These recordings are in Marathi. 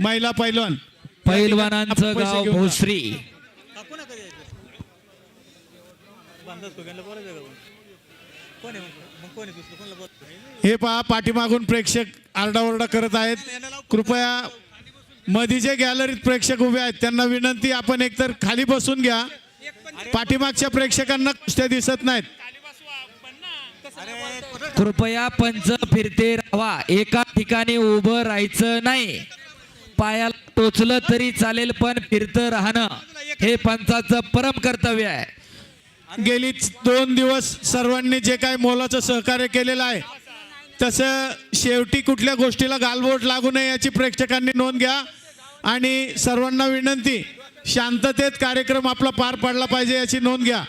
महिला पैलवान. पैलवानांचं गाव. भोसरी. हे पहा पाठीमागून प्रेक्षक आरडाओरडा करत आहेत. कृपया मध्ये जे गॅलरीत प्रेक्षक उभे आहेत त्यांना विनंती आपण एकतर खाली बसून घ्या. पाठीमागच्या प्रेक्षकांना कुस्त्या दिसत नाहीत. कृपया पंच फिरते राहा एका ठिकाणी उभं राहायचं नाही पायाला टोचलं तरी चालेल पण फिरतं राहणं हे पंचाचं परम कर्तव्य आहे. गेली दोन दिवस सर्वांनी जे काही मोलाचं सहकार्य केलेलं आहे तसं शेवटी कुठल्या गोष्टीला गालबोट लागू नये याची प्रेक्षकांनी नोंद घ्या. आणि सर्वांना विनंती शांततेत कार्यक्रम आपला पार पडला पाहिजे याची नोंद घ्या.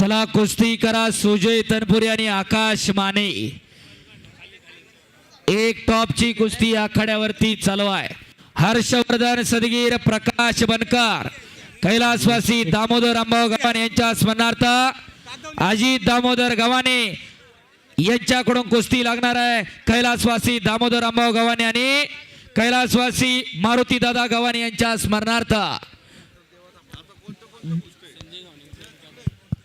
चला कुस्ती करा सुजय तनपुरे आणि आकाश माने. एक टॉपची कुस्ती आखाड्यावरती चालू आहे. हर्षवर्धन सदगीर प्रकाश बनकर कैलासवासी दामोदर अंबाव गव्हाणे यांच्या स्मरणार्थ अजित दामोदर गव्हाणे यांच्याकडून कुस्ती लागणार आहे. कैलासवासी दामोदर अंबाव गव्हाणे आणि कैलासवासी मारुती दादा गव्हाणे यांच्या स्मरणार्थ.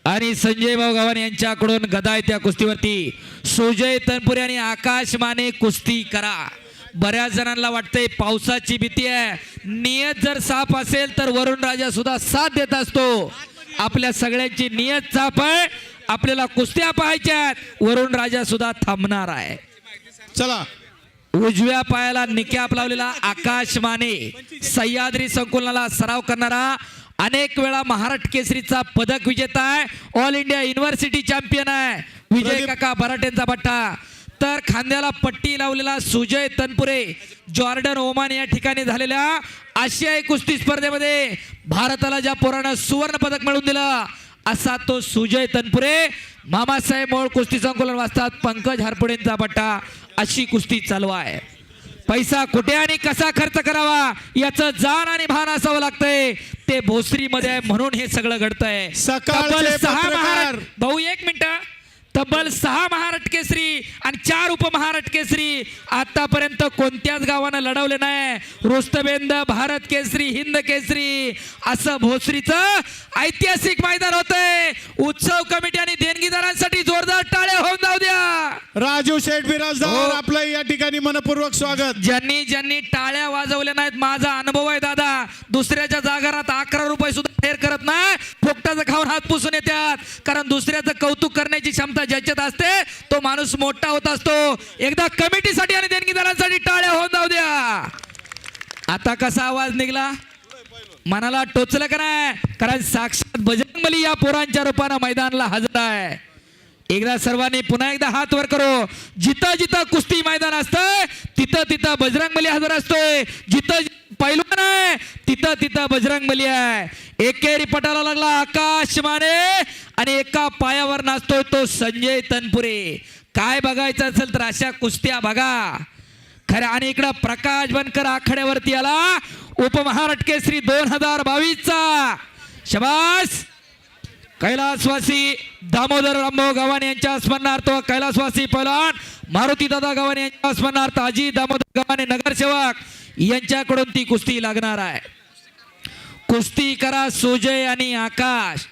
आणि संजय भाऊ गव्हाणे यांच्याकडून गदा त्या कुस्तीवरती. सुजय तनपुरे आणि आकाश माने कुस्ती करा. बऱ्याच जणांना वाटतंय पावसाची भीती आहे. नियत जर साफ असेल तर वरुण राजा सुद्धा साथ देत असतो. आपल्या सगळ्यांची नियत साफ आहे. आपल्याला कुस्त्या पाहायच्या वरुण राजा सुद्धा थांबणार आहे. चला. उजव्या पायाला निकॅप लावलेला आकाश माने सह्याद्री संकुलनाला सराव करणारा अनेक वेळा महाराष्ट्र केसरीचा पदक विजेता आहे. ऑल इंडिया युनिव्हर्सिटी चॅम्पियन आहे. विजय काका बराटेंचा पट्टा तर खांद्याला पट्टी लावलेला सुजय तनपुरे जॉर्डन ओमान या ठिकाणी झालेल्या आशियाई कुस्ती स्पर्धेमध्ये भारताला ज्या पोरानं सुवर्ण पदक मिळवून दिलं असा तो सुजय तनपुरे. मामासाहेब मोळ कुस्ती संकुलन वाचतात पंकज हरपुडेंचा पट्टा अशी कुस्ती चालू आहे. पैसा कुठे आणि कसा खर्च करावा याचं जाण आणि भान असावं लागतंय. ते भोसरीमध्ये आहे म्हणून हे सगळं घडतंय. सहा. महाराष्ट्र भाऊ एक मिनिट. तब्बल सहा महाराष्ट्र केसरी आणि चार उपमहाराष्ट्र केसरी आतापर्यंत कोणत्याच गावानं लढवले नाही. रुस्तबेंद भारत केसरी हिंद केसरी असं भोसरीचं ऐतिहासिक मैदान होतंय. उत्सव कमिटी आणि देणगीदारांसाठी जोरदार टाळ्या होऊन जाऊ द्या. राजू शेठ बिराजदार हो. आपलं या ठिकाणी मनपूर्वक स्वागत. ज्यांनी ज्यांनी टाळ्या वाजवल्या नाहीत माझा अनुभव आहे दादा. दुसऱ्याच्या जागारात अकरा रुपये सुद्धा फेर करत नाही. फुकटाचं खाऊन हात पुसून येतात कारण दुसऱ्याचं कौतुक करण्याची क्षमता ज्याच्यात असते तो माणूस मोठा होत असतो. एकदा कमिटीसाठी आणि देणगीदारांसाठी टाळ्या होऊन जाऊ द्या. आता कसा आवाज निघला? मनाला टोचलं का नाही? कारण साक्षात बजरंगबली या पोरांच्या रूपानं मैदानला हजर आहे. एकदा सर्वांनी पुन्हा एकदा हात वर करो. जिथं जिथं कुस्ती मैदान असतंय तिथं तिथं बजरंगबली हजर असतोय. जिथं पैलवान आहे तिथं तिथं बजरंगबली आहे. एकेरी पटाला लागला आकाश माने आणि एका पायावर नाचतोय तो संजय तनपुरे. काय बघायचं असेल तर अशा कुस्त्या बघा. खरं आणि इकडं प्रकाश बनकर आखाड्यावरती आला. उपमहाराष्ट्र केसरी दोन हजार बावीसचा. शबास! कैलासवासी दामोदर रामभाऊ गव्हाणे यांच्या स्मरणार्थ कैलासवासी पैलवान मारुती दादा गव्हाणे यांच्या स्मरणार्थ अजित दामोदर गव्हाणे नगरसेवक यांच्याकडून ती कुस्ती लागणार आहे. कुस्ती करा सुजय आणि आकाश.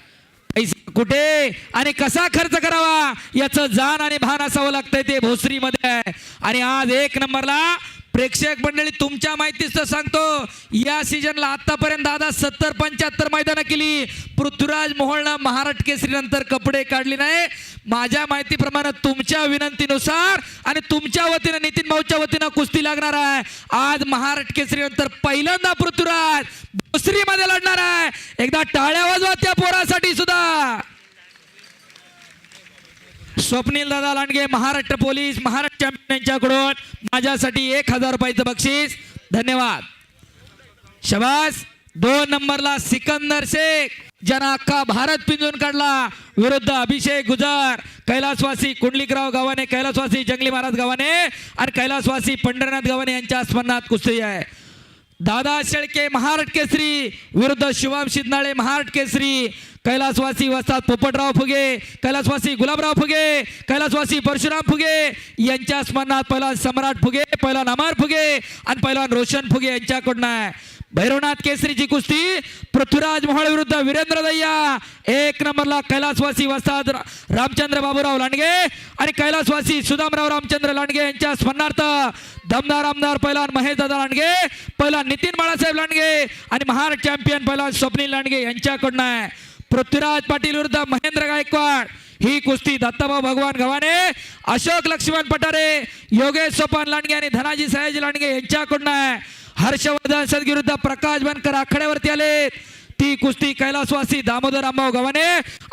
पैसा कुठे आणि कसा खर्च करावा याचं जाण आणि भान असावं लागतंय ते भोसरीमध्ये. आहे आणि आज एक नंबरला प्रेक्षक मंडळी तुमच्या माहितीच तर सांगतो या सीजनला आतापर्यंत दादा सत्तर पंच्याहत्तर मैदानं केली. पृथ्वीराज मोहोळनं महाराष्ट्र केसरी नंतर कपडे काढले नाही. माझ्या माहितीप्रमाणे तुमच्या विनंतीनुसार आणि तुमच्या वतीनं नितीन भाऊच्या वतीनं कुस्ती लागणार आहे. आज महाराष्ट्र केसरी नंतर पहिल्यांदा पृथ्वीराज दुसरीमध्ये लढणार आहे. एकदा टाळ्या वाजवा त्या पोरासाठी सुद्धा. स्वप्नील दादा लांडगे महाराष्ट्र पोलीस महाराष्ट्र चॅम्पियन यांच्याकडून माझ्यासाठी एक हजार रुपयाचं बक्षीस. धन्यवाद. शबास दोन नंबरला सिकंदर शेख. ज्यानं अख्खा भारत पिंजून काढला. विरुद्ध अभिषेक गुजर. कैलासवासी कुंडलिकराव गावाने कैलासवासी जंगली महाराज गावाने आणि कैलासवासी पंढरनाथ गावाने यांच्या स्मरणात कुस्ती आहे. दादा शेळके महाराष्ट्र केसरी विरुद्ध शिवाम शिदनाळे महाराष्ट्र केसरी कैलासवासी वस्तात पोपटराव फुगे कैलासवासी गुलाबराव फुगे कैलासवासी परशुराम फुगे यांच्या स्मरणात पहिला सम्राट फुगे पहिला नमार फुगे आणि पहिला रोशन फुगे यांच्याकडून आहे. भैरवनाथ केसरीची कुस्ती पृथ्वीराज मोहोळ विरुद्ध वीरेंद्र दैया एक नंबरला कैलासवासी वसाद रामचंद्र बाबूराव लांडगे आणि कैलासवासी सुदामराव रामचंद्र लांडगे यांच्या स्मरणार्थ दमदार आमदार पहिला महेश दादा लांडगे पहिला नितीन बाळासाहेब लांडगे आणि महान चॅम्पियन पहिला स्वप्नील लांडगे यांच्याकडून आहे पृथ्वीराज पाटील विरुद्ध महेंद्र गायकवाड ही कुस्ती दत्ताभाऊ भगवान गव्हाणे अशोक लक्ष्मण पठारे योगेश सोपान लांडगे आणि धनाजी सयाजी लांडगे यांच्याकडून आहे हर्षवर्धन सदगिरुद्ध प्रकाश बनकर आखाड्यावरती आले. ती कुस्ती कैलासवासी दामोदर अंबाव गव्हाणे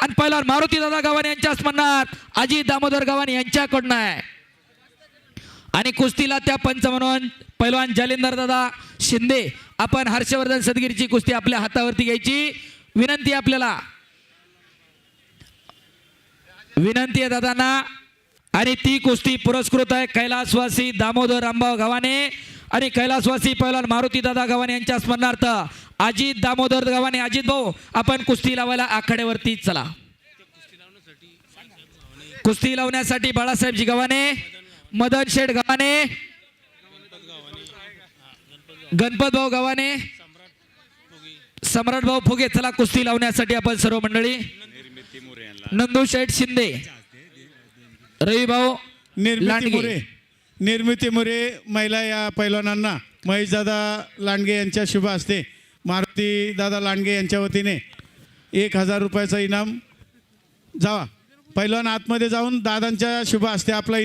आणि पहिला मारुती दादा गव्हाणे यांच्या स्मरणात अजित दामोदर गव्हाणे यांच्याकडनं आहे. आणि कुस्तीला त्या पंच म्हणून पैलवान जालिंदर दादा शिंदे आपण हर्षवर्धन सदगिरीची कुस्ती आपल्या हातावरती घ्यायची. विनंती आपल्याला. विनंती आहे दादांना. आणि ती कुस्ती पुरस्कृत आहे कैलासवासी दामोदर आंबाव गव्हाणे. आणि कैलासवासी पैलवान मारुती दादा गव्हाणे यांच्या स्मरणार्थ अजित दामोदर गव्हाणे अजित भाऊ आपण कुस्ती लावायला आखाड्यावरती चला. कुस्ती लावण्यासाठी बाळासाहेबजी गव्हाणे मदन शेठ गव्हाणे गणपत भाऊ गव्हाणे सम्राट भाऊ फुगे चला कुस्ती लावण्यासाठी आपण सर्व मंडळी. नंदू शेठ शिंदे रवी भाऊ निर्मिती लांडगे. मुरे निर्मिती महिला या पैलवानांना महेशदादा लांडगे यांच्या शुभ हस्ते मारुती दादा लांडगे यांच्या वतीने एक हजार रुपयाचं इनाम. जावा. पैलवान आतमध्ये जाऊन दादांच्या शुभ हस्ते आपला